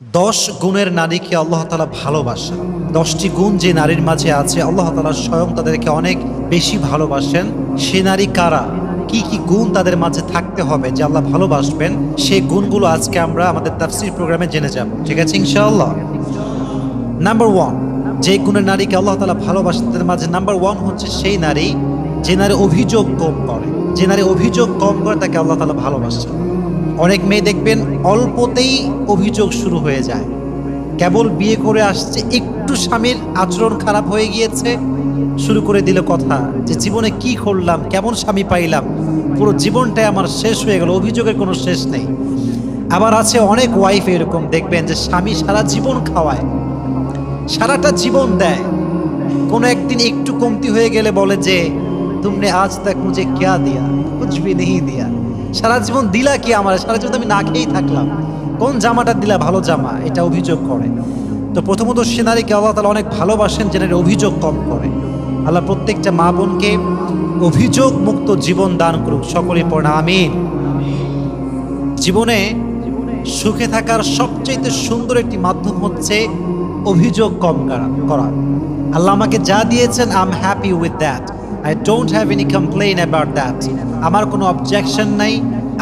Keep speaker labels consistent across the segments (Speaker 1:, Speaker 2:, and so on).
Speaker 1: দশ গুণের নারীকে আল্লাহ তালা ভালোবাসেন। দশটি গুণ যে নারীর মাঝে আছে, আল্লাহ তালা স্বয়ং তাদেরকে অনেক বেশি ভালোবাসেন। সে নারী কারা? কি কি গুণ তাদের মাঝে থাকতে হবে যে আল্লাহ ভালোবাসবেন? সেই গুণগুলো আজকে আমরা আমাদের তাফসির প্রোগ্রামে জেনে যাব। ঠিক আছে, ইনশাআল্লাহ? নাম্বার ওয়ান যে গুণের নারীকে আল্লাহ তালা ভালোবাসেন, তাদের মাঝে নাম্বার ওয়ান হচ্ছে সেই নারী যে নারী অভিযোগ কম করে। যে নারী অভিযোগ কম করে তাকে আল্লাহ তালা ভালোবাসেন। অনেক মেয়ে দেখবেন অল্পতেই অভিযোগ শুরু হয়ে যায়। কেবল বিয়ে করে আসছে, একটু স্বামীর আচরণ খারাপ হয়ে গিয়েছে। শুরু করে দিল কথা যে, জীবনে কি করলাম, কেমন স্বামী পাইলাম, পুরো জীবনটাই আমার শেষ হয়ে গেল, অভিযোগের কোনো শেষ নেই। আবার আছে অনেক ওয়াইফ এরকম, দেখবেন যে, স্বামী সারা জীবন খাওয়ায়, সারাটা জীবন দেয়। কোনো একদিন একটু কমতি হয়ে গেলে বলে যে, তুমনে আজ তক মুঝে ক্যা দিয়া ভি নেই দিয়া। সারা জীবন দিলা কি আমার? সারা জীবন আমি না খেয়েই থাকলাম। কোন জামাটা দিলা? ভালো জামা। এটা অভিযোগ করে। তো প্রথমত সে নারীকে আল্লাহ তালা অনেক ভালোবাসেন যে নারী অভিযোগ কম করে। আল্লাহ প্রত্যেকটা মা বোনকে অভিযোগ মুক্ত জীবন দান করুক সকলে পড়া আমিন। জীবনে সুখে থাকার সবচেয়ে সুন্দর একটি মাধ্যম হচ্ছে অভিযোগ কম করা- আল্লাহ আমাকে যা দিয়েছেন I am happy with that I don't have any complain about that আমার কোনো অবজেকশন নাই,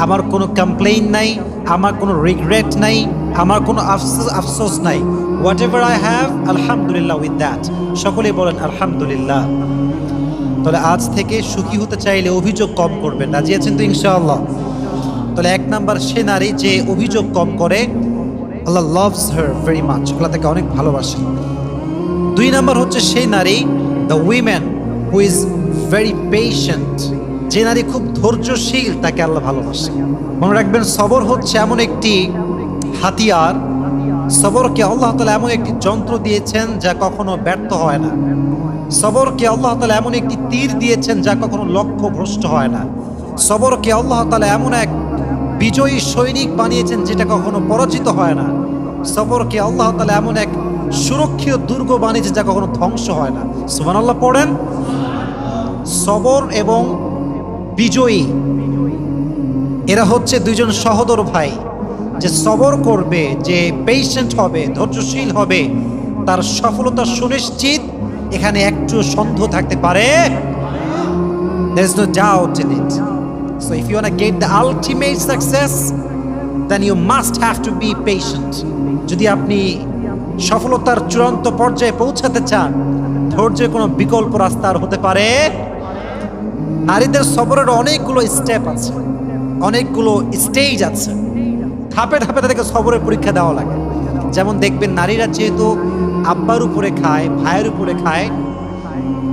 Speaker 1: আমার কোনো কমপ্লেইন নাই, আমার কোনো রিগ্রেট নাই, আমার কোনো আফসোস আফসোস নাই. হোয়াট এভার আই হ্যাভ আলহামদুলিল্লাহ উইথ দ্যাট সকলেই বলেন, আলহামদুলিল্লাহ। তাহলে আজ থেকে সুখী হতে চাইলে অভিযোগ কম করবেন রাজি আছেন তো ইনশাআল্লাহ। তাহলে এক নাম্বার, সে নারী যে অভিযোগ কম করে, আল্লাহ লাভস হার ভেরি মাচ আল্লাহ তাকে অনেক ভালোবাসে। দুই নাম্বার হচ্ছে সেই নারী the women who is very patient যে নারী খুব ধৈর্যশীল, তাকে আল্লাহ ভালোবাসে। মনে রাখবেন, সবর হচ্ছে এমন একটি হাতিয়ার। সবরকে আল্লাহ তালা এমন একটি যন্ত্র দিয়েছেন যা কখনো ব্যর্থ হয় না। সবরকে আল্লাহ তালা এমন একটি তীর দিয়েছেন যা কখনো লক্ষ্য ভ্রষ্ট হয় না। সবরকে আল্লাহ তালা এমন এক বিজয়ী সৈনিক বানিয়েছেন যেটা কখনো পরাজিত হয় না। সবরকে আল্লাহ তালা এমন এক সুরক্ষিত দুর্গ বানিয়েছেন যা কখনো ধ্বংস হয় না। সুমান আল্লাহ পড়েন। সবর এবং বিজয়ী। এরা হচ্ছে দুইজন সহদর ভাই, যে সবর করবে, যে পেশেন্ট হবে, ধৈর্যশীল হবে, তার সফলতা সুনিশ্চিত। এখানে একটু সন্দেহ থাকতে পারে। যদি আপনি সফলতার চূড়ান্ত পর্যায়ে পৌঁছাতে চান, ধৈর্যের কোনো বিকল্প রাস্তা আর হতে পারে নারীদের সবরের অনেকগুলো স্টেপ আছে, অনেকগুলো স্টেজ আছে। ধাপে ধাপে তাদেরকে সবরের পরীক্ষা দেওয়া লাগে। যেমন দেখবেন নারীরা যেহেতু আব্বার উপরে খায়, ভাইয়ের উপরে খায়,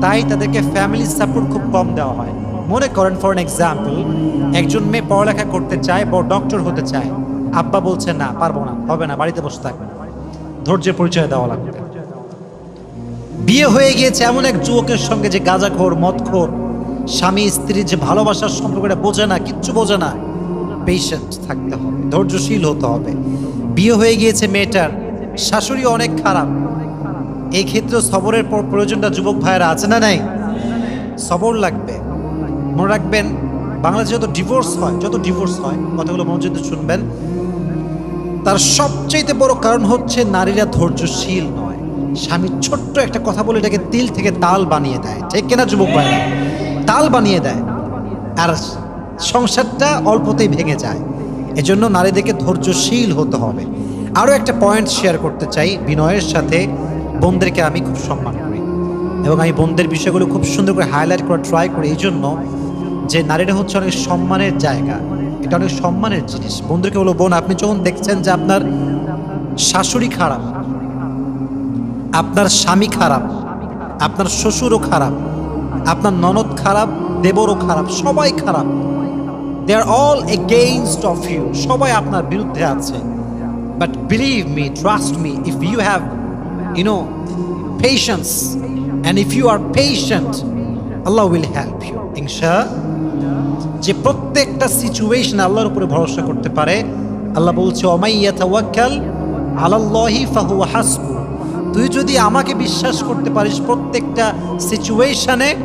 Speaker 1: তাই তাদেরকে ফ্যামিলি সাপোর্ট খুব কম দেওয়া হয়। মনে করেন ফর এক্সাম্পল একজন মেয়ে পড়ালেখা করতে চায়, বড় ডক্টর হতে চায়। আব্বা বলছে, না, পারব না, হবে না, বাড়িতে বসে থাকবে না। ধৈর্যের পরিচয় দেওয়া লাগবে। বিয়ে হয়ে গিয়েছে এমন এক যুবকের সঙ্গে যে গাঁজাখোর, মদখোর স্বামী স্ত্রীর যে ভালোবাসার সম্পর্কটা বোঝে না, কিচ্ছু বোঝে না পেশেন্ট থাকতে হবে, ধৈর্যশীল হতে হবে। বিয়ে হয়ে গিয়েছে মেয়েটার, শাশুড়ি অনেক খারাপ। এই ক্ষেত্রে সবরের পর প্রয়োজনটা যুবক ভাইয়েরা আছে না নাই? সবর লাগবে। মনে রাখবেন, বাংলাদেশে যত ডিভোর্স হয়, যত ডিভোর্স হয়, কথাগুলো মনোযোগ শুনবেন, তার সবচেয়ে বড় কারণ হচ্ছে নারীরা ধৈর্যশীল নয়। স্বামী ছোট্ট একটা কথা বলে এটাকে তিল থেকে তাল বানিয়ে দেয়, ঠিক কিনা যুবক ভাইরা? তাল বানিয়ে দেয়। আর সংসারটা অল্পতেই ভেঙে যায়। এজন্য নারীদেরকে ধৈর্যশীল হতে হবে। আরও একটা পয়েন্ট শেয়ার করতে চাই বিনয়ের সাথে। বোনদেরকে আমি খুব সম্মান করি। এবং আমি বোনদের বিষয়গুলো খুব সুন্দর করে হাইলাইট করা ট্রাই করি। এই জন্য যে নারীরা হচ্ছে অনেক সম্মানের জায়গা। এটা অনেক সম্মানের জিনিস। বন্ধুকে বলো, বোন, আপনি যখন দেখছেন যে আপনার শাশুড়ি খারাপ, আপনার স্বামী খারাপ, আপনার শ্বশুরও খারাপ আপনার ননদ খারাপ, দেবরও খারাপ, সবাই খারাপ। They are all against of you সবাই আপনার বিরুদ্ধে আছে। But believe me trust me if you have you no patience and if you are patient Allah will help you ইনশা যে প্রত্যেকটা সিচুয়েশন আল্লাহর উপরে ভরসা করতে পারে, আল্লাহ বলছে অমাইয়া তাওয়াক্কাল আলাল্লাহি ফাহু হাসবু। তুই যদি আমাকে বিশ্বাস করতে পারিস প্রত্যেকটা সিচুয়েশনে,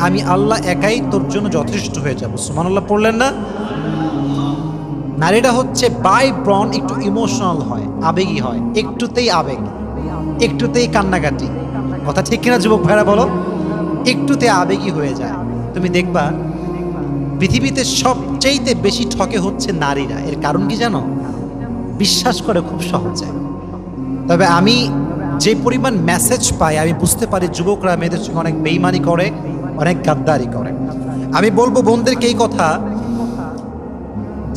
Speaker 1: আমি আল্লাহ একাই তোর জন্য যথেষ্ট হয়ে যাব। সুমান আল্লাহ পড়লেন না? নারীরা হচ্ছে বাই ব্রন একটু ইমোশনাল হয়, আবেগী হয়, একটুতেই আবেগ, একটুতেই কান্নাকাটি। কথা ঠিক কিনা যুবক ভাইরা বলো? একটুতে আবেগী হয়ে যায়। তুমি দেখবা, পৃথিবীতে সবচেয়েতে বেশি ঠকে হচ্ছে নারীরা। এর কারণ কি জানো? বিশ্বাস করে খুব সহজে। তবে আমি যে পরিমাণ মেসেজ পাই আমি বুঝতে পারি যুবকরা মেয়েদের সঙ্গে অনেক বেইমানি করে, অনেক গাদ্দারি করে। আমি বলব বোনদেরকে এই কথা,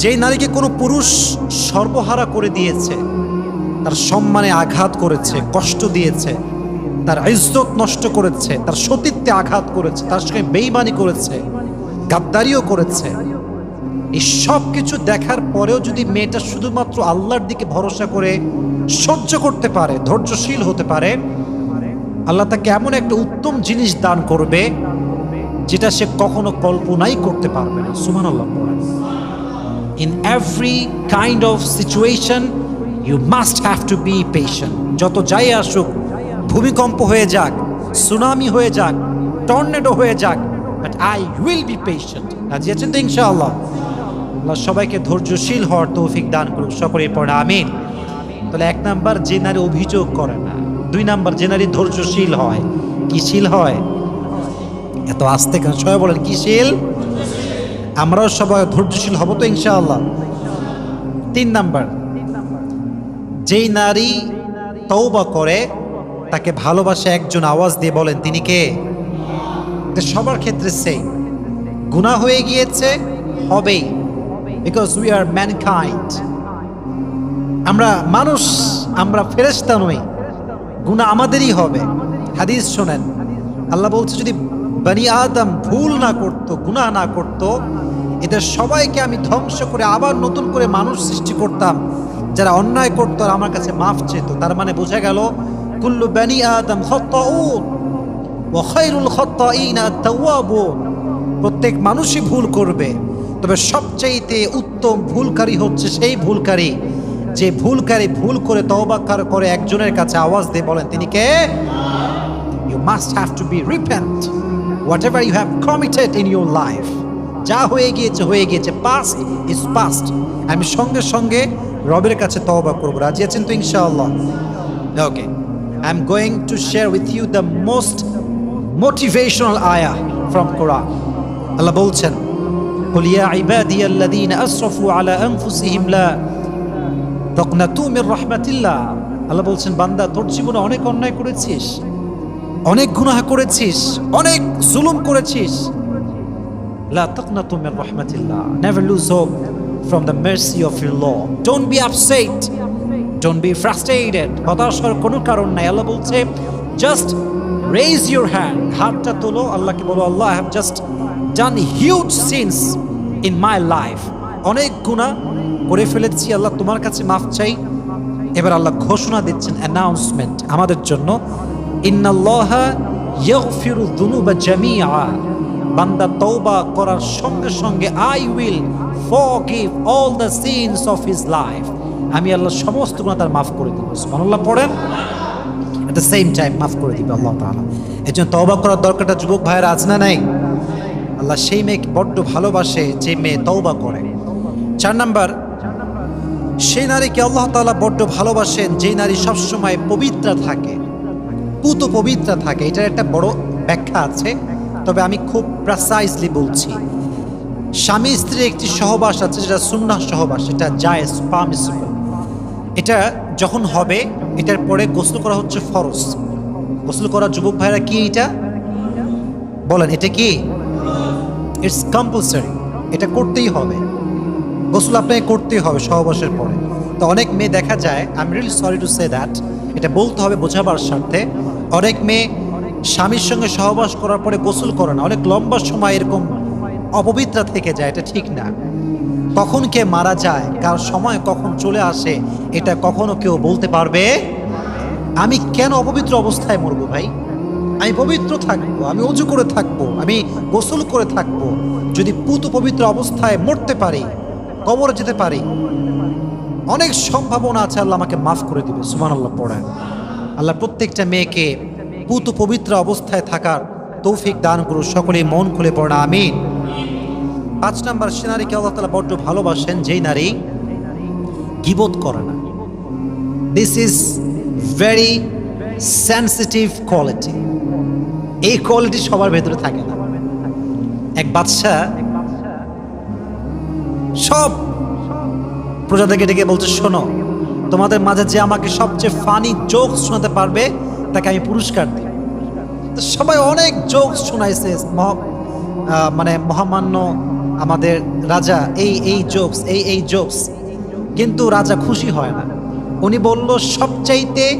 Speaker 1: যেই নারীকে কোনো পুরুষ সর্বহারা করে দিয়েছে, তার সম্মানে আঘাত করেছে, কষ্ট দিয়েছে, তার ইজ্জত নষ্ট করেছে, তার সতীত্বে আঘাত করেছে, তার সঙ্গে বেইমানি করেছে, গাদ্দারিও করেছে এই সব কিছু দেখার পরেও যদি মেয়েটা শুধুমাত্র আল্লাহর দিকে ভরসা করে সহ্য করতে পারে, ধৈর্যশীল হতে পারে, আল্লাহ তাকে এমন একটা উত্তম জিনিস দান করবে যেটা সে কখনো কল্পনাই করতে পারবে না। সুমান আল্লাহ in every kind of situation you must have to be patient যত যাই আসুক, ভূমিকম্প হয়ে যাক, সুনামি হয়ে যাক, টর্নেডো হয়ে যাক but I will be patient রাজি আছেন তো ইনশাআল্লাহ? আল্লাহ সবাইকে ধৈর্যশীল হওয়ার তৌফিক দান করুক সকলে পড়ে, আমিন। তাহলে এক নাম্বার যে নারী অভিযোগ করে না, দুই নাম্বার যে নারী ধৈর্যশীল হয় কি শীল হয়? এত আস্তে কেন? সবাই বলেন কি শীল আমরাও সবাই ধৈর্যশীল হব তো ইনশাআল্লাহ। তিন নাম্বার, যেই নারী তৌবা করে, তাকে ভালোবাসে একজন আওয়াজ দিয়ে বলেন, তিনি কে? সবার ক্ষেত্রে সেই। গুনাহ হয়ে গিয়েছে, হবেই। বিকজ উই আর ম্যানকাইন্ড আমরা মানুষ, আমরা ফেরেশতা নই। গুনাহ আমাদেরই হবে। হাদিস শোনেন। আল্লাহ বলছে, যদি বানি আদম ভুল না করত, গুনাহ না করত এদের সবাইকে আমি ধ্বংস করে আবার নতুন করে মানুষ সৃষ্টি করতাম। যারা অন্যায় করতো আর আমার কাছে মাফ চেত। তার মানে বোঝা গেল, কুল্লু বানি আদম প্রত্যেক মানুষই ভুল করবে। তবে সবচাইতে উত্তম ভুলকারী হচ্ছে সেই ভুলকারী যে ভুলকারী ভুল করে তওবা করে একজনের কাছে আওয়াজ দিয়ে বলেন, তিনি কে? You must have to be repent whatever you have committed in your life যা হয়ে গিয়েছে হয়ে গিয়েছে পাস্ট ইজ পাস্ট আমি সঙ্গে সঙ্গে রবের কাছে তওবা করব। রাজি আছেন তো ইনশাআল্লাহ? Okay I am going to share with you the most motivational আয়া ফ্রম কোরআন আল্লাহ বলছেন قل يا عبادي الذين أسرفوا على أنفسهم لا تقنطوا من رحمة الله আল্লাহ বলছেন বান্দা তোর জীবনে অনেক অন্যায় করেছিস অনেক গুনাহ করেছিস অনেক জুলুম করেছিস لا تقنطوا من رحمة الله never lose hope from the mercy of your Lord don't be upset don't be frustrated হতাশ হওয়ার কোনো কারণ নাই আল্লাহ বলছে just raise ইউর হ্যান্ড হাতটা তোলো, আল্লাহকে বলো, আল্লাহ have just done huge sins in my life. অনেক গুনাহ করে ফেলেছি, আল্লাহ তোমার কাছে মাফ চাই। এবার আল্লাহ ঘোষণা দিচ্ছেন অ্যানাউন্সমেন্ট আমাদের জন্য। বান্দা তওবা করার সঙ্গে সঙ্গে I will forgive all the sins of his life আমি আল্লাহ সমস্ত গুণা তার মাফ করে দিব। সুবহানাল্লাহ, পড়েন। এট দ্য সেম টাইম মাফ করে দিবে আল্লাহ তাআলা। এই জন্য তওবা করার দরকারটা যুবক ভাইয়ের আজ না নাই? আল্লাহ সেই মেয়েকে বড্ড ভালোবাসে যে মেয়ে তওবা করে। চার নাম্বার, সেই নারীকে আল্লাহ তাআলা বড্ড ভালোবাসেন যে নারী সবসময় পবিত্র থাকে। পুত পবিত্র থাকে। এটার একটা বড় ব্যাখ্যা আছে। তবে আমি খুব প্রাসাইজলি বলছি। স্বামী স্ত্রীর একটি সহবাস আছে যেটা সুন্নাহ সহবাস এটা জায়েজ পারমিসিবল এটা যখন হবে এটার পরে গোসল করা হচ্ছে ফরজ। গোসল করা যুবক ভাইরা কি এটা? বলেন, এটা কি? ইটস কম্পালসারি এটা করতেই হবে। গোসল আপনাকে করতেই হবে সহবাসের পরে। তো অনেক মেয়ে দেখা যায় I am really sorry to say that এটা বলতে হবে বোঝাবার স্বার্থে। অনেক মেয়ে স্বামীর সঙ্গে সহবাস করার পরে গোসল করে না। অনেক লম্বা সময় এরকম অপবিত্রা থেকে যায়, এটা ঠিক না। কখন কে মারা যায়, কার সময় কখন চলে আসে, এটা কখনো কেউ বলতে পারবে? আমি কেন অপবিত্র অবস্থায় মরবো ভাই? আমি পবিত্র থাকব, আমি অজু করে থাকব, আমি গোসল করে থাকব। যদি পুত পবিত্র অবস্থায় মরতে পারি, কবরে যেতে পারি, অনেক সম্ভাবনা আছে আল্লাহ আমাকে মাফ করে দিবে সুমান আল্লাহ পড়ায় আল্লাহ প্রত্যেকটা মেয়েকে পুত পবিত্র অবস্থায় থাকার তৌফিক দান করু সকলে মন খুলে পড়া, আমিন। পাঁচ নাম্বার, সে নারীকে আল্লাহ তালা বড্ড ভালোবাসেন, যেই নারী গিবোধ করে না। This is very sensitive quality এই কোয়ালিটি সবার ভেতরে থাকে না। এক বাদশাহ সব প্রজাদেরকে ডেকে বলছে, শোনো, তোমাদের মাঝে যে আমাকে সবচেয়ে ফানি জোক শোনাতে পারবে, তাকে আমি পুরস্কার দিই। তো সবাই অনেক জোক শোনাইছে মানে মহামান্য আমাদের রাজা, এই এই জোকস এই এই জোকস কিন্তু রাজা খুশি হয় না। উনি বলল, সবচাইতে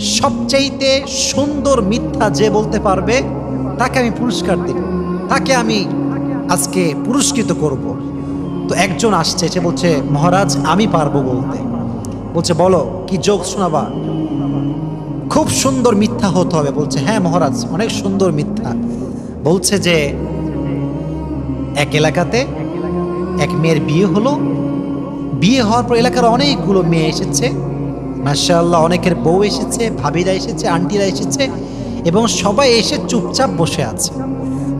Speaker 1: সবচাইতে সুন্দর মিথ্যা যে বলতে পারবে, তাকে আমি পুরস্কার দিব। তাকে আমি আজকে পুরস্কৃত করব। তো একজন আসছে, সে বলছে, মহারাজ, আমি পারব বলতে। বলছে, বলো, কি যোগ শোনাবা? খুব সুন্দর মিথ্যা হতে হবে। বলছে হ্যাঁ মহারাজ, অনেক সুন্দর মিথ্যা। বলছে যে এক এলাকাতে এক মেয়ের বিয়ে হলো। বিয়ে হওয়ার পর এলাকার অনেকগুলো মেয়ে এসেছে। মার্শাল্লাহ অনেকের বউ এসেছে, ভাবিরা এসেছে, আন্টিরা এসেছে এবং সবাই এসে চুপচাপ বসে আছে।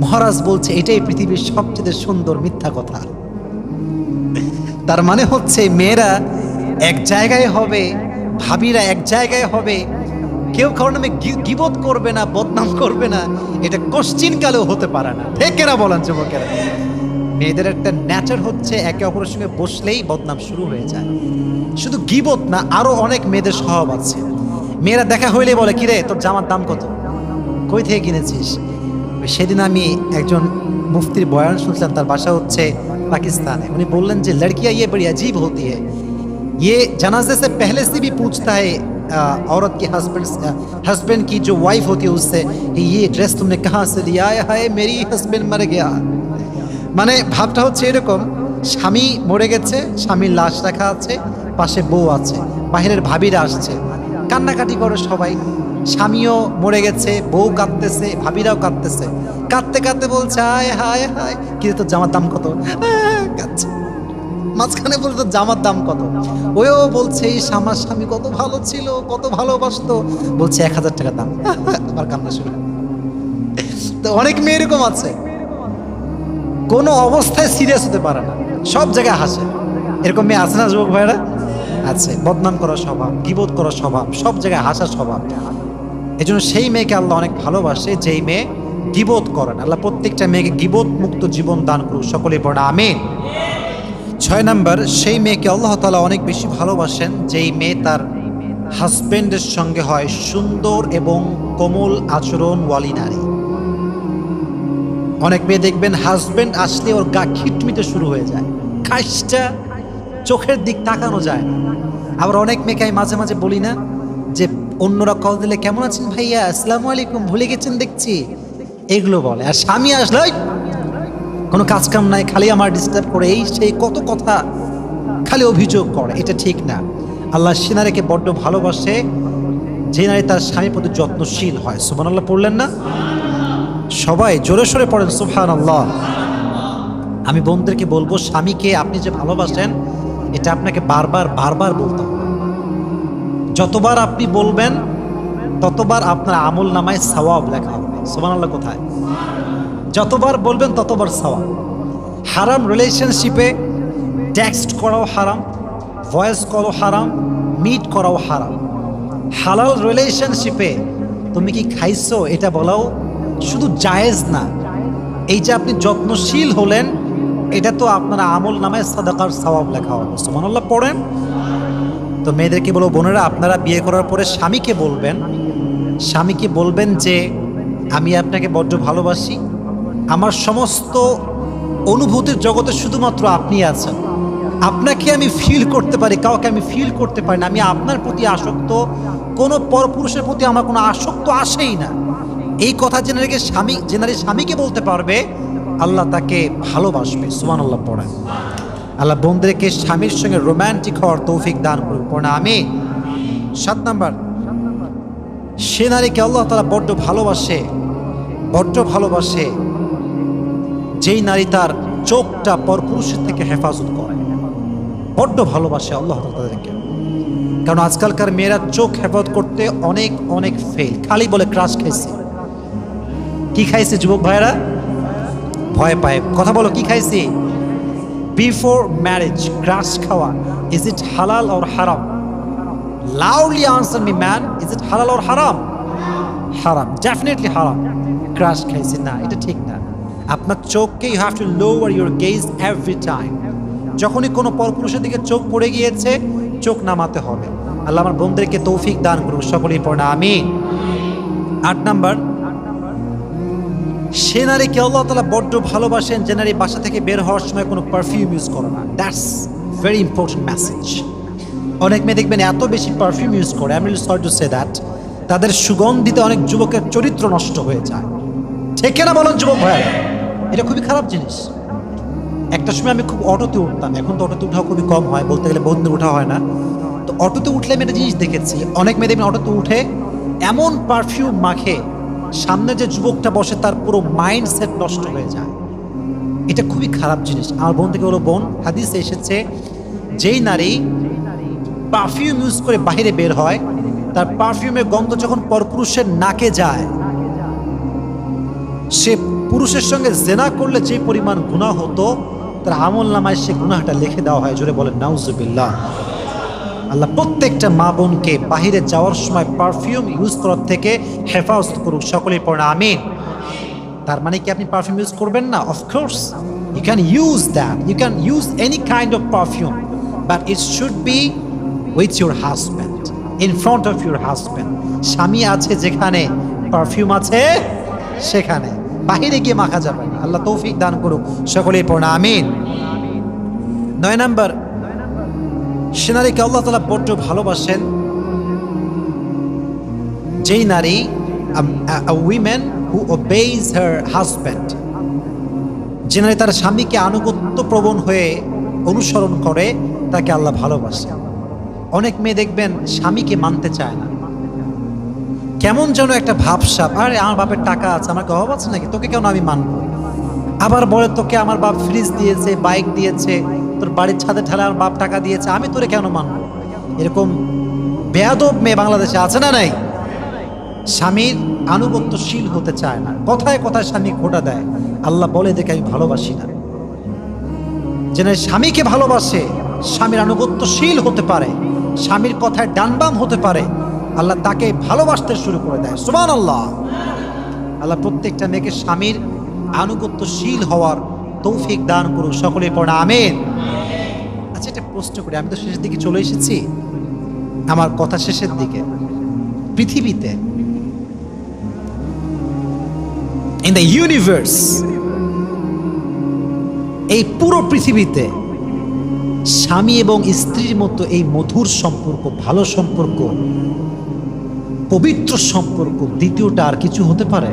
Speaker 1: মহারাজ বলছে, এটাই পৃথিবীর সবচেয়ে সুন্দর মিথ্যা কথা। তার মানে হচ্ছে, মেয়েরা এক জায়গায় হবে, ভাবিরা এক জায়গায় হবে কেউ কারণ নামে গিবোধ করবে না বদনাম করবে না এটা কোশ্চিন কালেও হতে পারে না ঠিক না বলেন যুবকেরা মেয়েদের একটা ন্যাচার হচ্ছে একে অপরের সঙ্গে বসলেই বদনাম শুরু হয়ে যায় শুধু গিবত না আরো অনেক মেয়েদের স্বভাব আছে মেয়েরা দেখা হইলে বলে কিরে তোর জামার দাম কত কই থেকে কিনেছিস ওই সেদিন আমি একজন মুফতির বয়ান শুনছিলাম তার বাসা হচ্ছে पाकिस्तान है उन्हें बोलन जी लड़कियां ये बड़ी अजीब होती है ये जनाजे से पहले से भी पूछता है आ, औरत के हस्बैंड हस्बैंड की जो वाइफ होती है उससे कि ये ड्रेस तुमने कहाँ से लिया है हाय मेरी हस्बैंड मर गया মানে ভাবটা হচ্ছে এরকম স্বামী মরে গেছে স্বামীর লাশ রাখা আছে পাশে বউ আছে বাহিরের ভাবিরা আসছে কান্নাকাটি করে সবাই স্বামীও মরে গেছে বউ কাঁদতেছে ভাবিরাও কাঁদতেছে কাঁদতে কাঁদতে বলছে হায় হায় হায় কিন্তু তোর জামার দাম কত আহ, কাঁদছে মাঝখানে বলতো, জামার দাম কত? ওও বলছে, এই আমার স্বামী কত ভালো ছিল, কত ভালোবাসতো। বলছে, এক হাজার টাকা দাম। আবার কান্না শুরু তো অনেক মেয়ে এরকম আছে। কোনো অবস্থায় সিরিয়াস হতে পারে না। সব জায়গায় হাসে। এরকম মেয়ে আছে না, যুবক ভাইরা আছে। বদনাম করার স্বভাব গিবোধ করার স্বভাব, সব জায়গায় হাসার স্বভাব। এই জন্য সেই মেয়েকে আল্লাহ অনেক ভালোবাসে, যেই মেয়ে গিবোধ করেন আল্লাহ প্রত্যেকটা মেয়েকে গিবোধ মুক্ত জীবন দান করুক। সকলে পড়া আমিন। ছয় নাম্বার সেই মেয়েকে আল্লাহ তালা অনেক বেশি ভালোবাসেন যেই মেয়ে তার হাজবেন্ডের সঙ্গে হয় সুন্দর এবং কোমল আচরণ ওয়ালি নারী। অনেক মেয়ে দেখবেন হাজবেন্ড আসলে ওর গা খিটমিটে শুরু হয়ে যায়। খাইসটা চোখের দিক তাকানো যায় না। আবার অনেক মেয়েকে আমি মাঝে মাঝে বলি না যে অন্যরা কল দিলে কেমন আছেন ভাইয়া? আসসালামু আলাইকুম ভুলে গেছেন দেখছি। এগুলো বলে। আর স্বামী আসলে "ওই, কোনো কাজকাম নাই, খালি আমার ডিস্টার্ব করে। এই সেই কত কথা খালি অভিযোগ করে, এটা ঠিক না। আল্লাহ সে নারীকে বড্ড ভালোবাসে, যে নারী তার স্বামীর প্রতি যত্নশীল হয়। সুবান আল্লাহ পড়লেন না? সবাই জোরে সোরে পড়েন সুফান আল্লাহ আমি বোনদেরকে বলব, স্বামীকে আপনি যে ভালোবাসেন, এটা আপনাকে বারবার বারবার বলতে হবে। যতবার আপনি বলবেন, ততবার আপনার আমল নামায় সওয়াব লেখা হবে। সুবান আল্লাহ কোথায়? যতবার বলবেন ততবার সওয়াব। হারাম রিলেশনশিপে টেক্সট করাও হারাম ভয়েস কলও হারাম মিট করাও হারাম। হালাল রিলেশনশিপে তুমি কি খাইছো এটা বলাও শুধু জায়েজ না। এই যে আপনি যত্নশীল হলেন, এটা তো আপনার আমল নামায় সাদাকার সওয়াব লেখা হবে। সুবহানাল্লাহ, পড়েন। তো মেয়েদেরকে বলব বোনেরা, আপনারা বিয়ে করার পরে স্বামীকে বলবেন স্বামীকে বলবেন যে, আমি আপনাকে বড্ড ভালোবাসি আমার সমস্ত অনুভূতির জগতে শুধুমাত্র আপনি আছেন। আপনাকে আমি ফিল করতে পারি, কাউকে আমি ফিল করতে পারি না। আমি আপনার প্রতি আসক্ত, কোনো পরপুরুষের প্রতি আমার কোনো আসক্ত আসেই না। এই কথা জেনে রেখে স্বামী জেনারে স্বামীকে বলতে পারবে, আল্লাহ তাকে ভালোবাসবে। সুমান আল্লাহ পড়েন আল্লাহ বোনদেরকে স্বামীর সঙ্গে রোম্যান্টিক হওয়ার তৌফিক দান করুক। পড়ে আমি সাত নাম্বার। সে নারীকে আল্লাহ তারা বড্ড ভালোবাসে বড্ড ভালোবাসে। যেই নারী তার চোখটা পরপুরুষের থেকে হেফাজত করে। বড্ড ভালোবাসে আল্লাহ তাদেরকে। কারণ আজকালকার মেয়েরা চোখ হেফাজত করতে অনেক অনেক ফেল খালি বলে ক্রাশ খাইছে। কি খাইছে যুবক ভাইয়েরা? ভয় পায়। কথা বলো, কি খাইছে? বিফোর ম্যারেজ ক্রাশ খাওয়া। ইজ ইট হালাল অর হারাম loudly answer me man is it হালাল অর হারাম হারাম ডেফিনেটলি হারাম ক্রাশ খাইছে। না, এটা ঠিক না। আপনার চোখকে you have to lower your gaze every time যখনই কোনো পরপুরুষের দিকে চোখ পড়ে গিয়েছে, চোখ নামাতে হবে। আল্লাহ আমার বন্ধুদেরকে তৌফিক দান করুন, সকলেই পড়া আমি আট নাম্বার, সে নারীকে আল্লাহ তালা বড্ড ভালোবাসেন, যে নারী বাসা থেকে বের হওয়ার সময় কোনো পারফিউম ইউজ করে না। দ্যাটস ভেরি ইম্পর্টেন্ট মেসেজ অনেক মেয়ে দেখবেন এত বেশি পারফিউম ইউজ করে আমি সরি টু সে দ্যাট তাদের সুগন্ধিতে অনেক যুবকের চরিত্র নষ্ট হয়ে যায়। ঠিক না বলেন যুবক ভাইয়া এটা খুবই খারাপ জিনিস। একটা সময় আমি খুব অটোতে উঠতাম, এখন তো অটোতে উঠা খুবই কম হয়, বলতে গেলে বন্ধু উঠা হয় না। তো অটোতে উঠলে আমি একটা জিনিস দেখেছি, অনেক মেয়ে দেখবেন অটোতে উঠে এমন পারফিউম মাখে, সামনে যে যুবকটা বসে তার পুরো মাইন্ড সেট নষ্ট হয়ে যায়। এটা খুবই খারাপ জিনিস। আমার বোন থেকে বলো, বোন, হাদিসে এসেছে, যেই নারী পারফিউম ইউজ করে বাইরে বের হয়, তার পারফিউমের গন্ধ যখন পরপুরুষের নাকে যায়, সে পুরুষের সঙ্গে জেনা করলে যে পরিমাণ গুনাহ হতো, তার আমল নামায় সে গুনাহটা লিখে দেওয়া হয়। জোরে বলেন, নাউজুবিল্লাহ। আল্লাহ প্রত্যেকটা মা বোনকে বাহিরে যাওয়ার সময় পারফিউম ইউজ করার থেকে হেফাজত করুক, সকলেই পড়ে আমিন। তার মানে কি আপনি পারফিউম ইউজ করবেন না? Of course you can use that you can use any kind of perfume but it should be with your husband in front of your husband স্বামী আছে যেখানে পারফিউম আছে সেখানে। বাহিরে গিয়ে মাখা যাবে না। আল্লাহ তৌফিক দান করুক সকলেই পড়ে আমিন। নয় নাম্বার সে নারীকে আল্লাহ তালা বড্ড ভালোবাসেন। যেই নারী উইমেন হু ওবেইজ হার হাজব্যান্ড যে নারী তার স্বামীকে আনুগত্য প্রবণ হয়ে অনুসরণ করে, তাকে আল্লাহ ভালোবাসে অনেক মেয়ে দেখবেন স্বামীকে মানতে চায় না। কেমন যেন একটা ভাবসাপ আরে, আমার বাপের টাকা আছে, আমার অভাব আছে নাকি? তোকে কেন আমি মানবো? আবার বলে, তোকে আমার বাপ ফ্রিজ দিয়েছে বাইক দিয়েছে, তোর বাড়ির ছাদে ঠেলা আমার বাপ টাকা দিয়েছে, আমি তোরে কেন মানবো? এরকম বেয়াদব মেয়ে বাংলাদেশে আছে না নাই? স্বামীর আনুগত্যশীল হতে চায় না। কথায় কথায় স্বামী খোটা দেয়। আল্লাহ বলে দেখে আমি ভালোবাসি না। যেন স্বামীকে ভালোবাসে, স্বামীর আনুগত্যশীল হতে পারে, স্বামীর কথায় ডানবাম হতে পারে আল্লাহ তাকে ভালোবাসতে শুরু করে দেয়। সুমান আল্লাহ আল্লাহ প্রত্যেকটা মেয়েকে স্বামীর আনুগত্যশীল হওয়ার তৌফিক দান করুক। সকলে পড়া আমেন। আচ্ছা এটা প্রশ্ন করি। আমি তো শেষের দিকে চলে এসেছি। আমার কথা শেষের দিকে। পৃথিবীতে ইন দ্য ইউনিভার্স এই পুরো পৃথিবীতে স্বামী এবং স্ত্রীর মতো এই মধুর সম্পর্ক, ভালো সম্পর্ক পবিত্র সম্পর্ক দ্বিতীয়টা আর কিছু হতে পারে?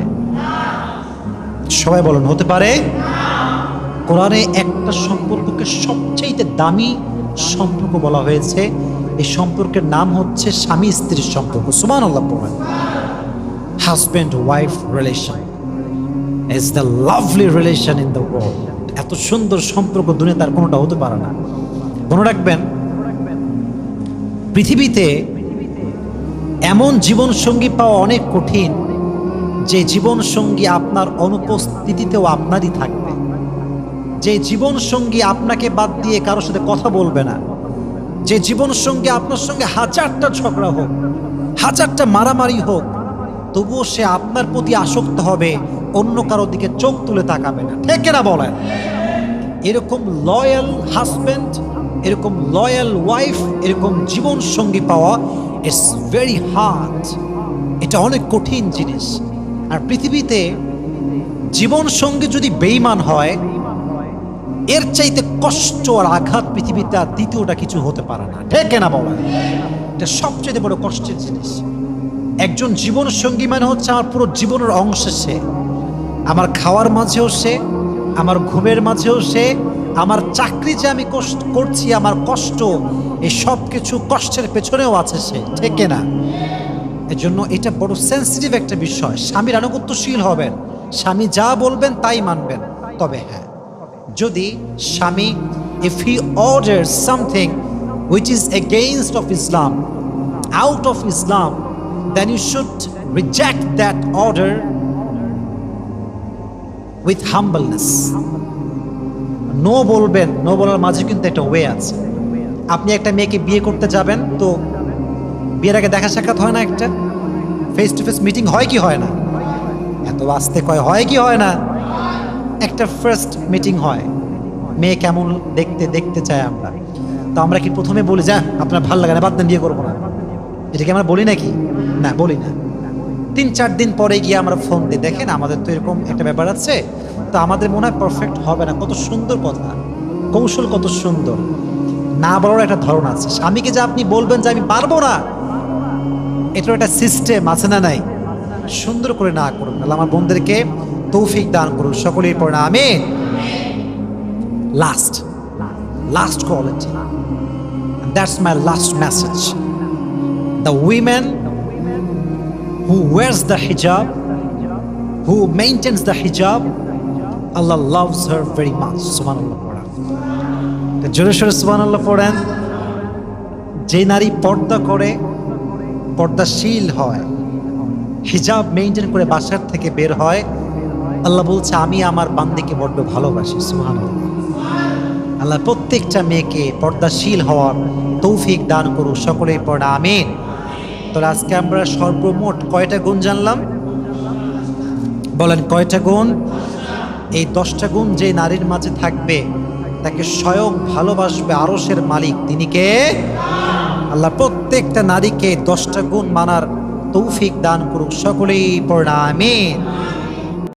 Speaker 1: সবাই বলেন, হতে পারে? কোরআনে একটা সম্পর্ককে সবচেয়ে দামি সম্পর্ক বলা হয়েছে। এই সম্পর্কের নাম হচ্ছে স্বামী স্ত্রীর সম্পর্ক। সুমান আল্লাহ পড়েন husband wife relation is the lovely relation in the world এত সুন্দর সম্পর্ক দুনিয়া তার কোনোটা হতে পারে না। মনে রাখবেন, পৃথিবীতে এমন জীবন সঙ্গী পাওয়া অনেক কঠিন যে জীবন সঙ্গী আপনার অনুপস্থিতিতেও আপনারই থাকবে। যে জীবন সঙ্গী আপনাকে বাদ দিয়ে কারোর সাথে কথা বলবে না। যে জীবন সঙ্গী আপনার সঙ্গে হাজারটা ঝগড়া হোক, হাজারটা মারামারি হোক, তবুও সে আপনার প্রতি আসক্ত হবে, অন্য কারও দিকে চোখ তুলে তাকাবে না। ঠিক না বলেন? এরকম লয়াল হাজব্যান্ড এরকম লয়াল ওয়াইফ এরকম জীবন সঙ্গী পাওয়া ইটস ভেরি হার্ড এটা অনেক কঠিন জিনিস। আর পৃথিবীতে জীবন সঙ্গী যদি বেইমান হয়, এর চাইতে কষ্ট আর আঘাত পৃথিবীতে আর দ্বিতীয়টা কিছু হতে পারে না। ঠিক না বলা এটা সবচেয়ে বড় কষ্টের জিনিস। একজন জীবন সঙ্গী মানে হচ্ছে আমার পুরো জীবনের অংশ সে। আমার খাওয়ার মাঝেও সে, আমার ঘুমের মাঝেও সে আমার চাকরি যে আমি কষ্ট করছি, আমার কষ্ট, এই সব কিছু কষ্টের পেছনেও আছে সে, ঠেকে না। এজন্য এটা বড় সেন্সিটিভ একটা বিষয়। স্বামীর আনুগত্যশীল হবেন, স্বামী যা বলবেন তাই মানবেন। তবে হ্যাঁ যদি স্বামী if he order something which is against of Islam out of Islam then you should reject that order with humbleness. No বলবেন, নো বলার মাঝে কিন্তু একটা ওয়ে আছে। আপনি একটা মেয়েকে বিয়ে করতে যাবেন, তো বিয়ের আগে দেখা সাক্ষাৎ হয় না একটা? ফেস টু ফেস মিটিং হয় কি হয় না? এত আসতে কয়, হয় কি হয় না? একটা ফার্স্ট মিটিং হয়। মেয়ে কেমন দেখতে দেখতে চাই আমরা? তো আমরা কি প্রথমে বলি যা আপনার ভালো লাগে না, বাদ দেন, বিয়ে করব না। এটা কি আমরা বলি নাকি? না, বলি না। তিন, চার দিন পরে গিয়ে আমরা ফোন দিই। দেখেন, আমাদের তো এরকম একটা ব্যাপার আছে। তো আমাদের মনে হয় পারফেক্ট হবে না। কত সুন্দর কথা। কৌশল কত সুন্দর। না বলার একটা ধরন আছে। স্বামীকে যে আপনি বলবেন যে, আমি পারব না এটার একটা সিস্টেম আছে না নাই? সুন্দর করে না করুন। তাহলে আমার বোনদেরকে তৌফিক দান করুন। সকলের পর না আমি last last quality that's my last message the women who wears the hijab, who maintains the hijab, Allah loves her very much. Subhanallah জোরে সোরে সুবহানাল্লাহ পড়েন যে নারী পর্দা করে পর্দাশীল হয় হিজাব মেনটেন করে বাসার থেকে বের হয় আল্লাহ বলছে আমি আমার বান্দিকে বড্ড ভালোবাসি সুবহানাল্লাহ আল্লাহ প্রত্যেকটা মেয়েকে পর্দাশীল হওয়ার তৌফিক দান করুক সকলেই পড়া আমিন তাহলে আজকে আমরা সর্বমোট কয়টা গুণ জানলাম? বলেন, কয়টা গুণ? এই দশটা গুণ যে নারীর মাঝে থাকবে, তাকে স্বয়ং ভালোবাসবে আরসের মালিক। তিনি কে? আল্লাহ, প্রত্যেকটা নারীকে দশটা গুণ মানার তৌফিক দান করুক। সকলেই পড়া আমিন।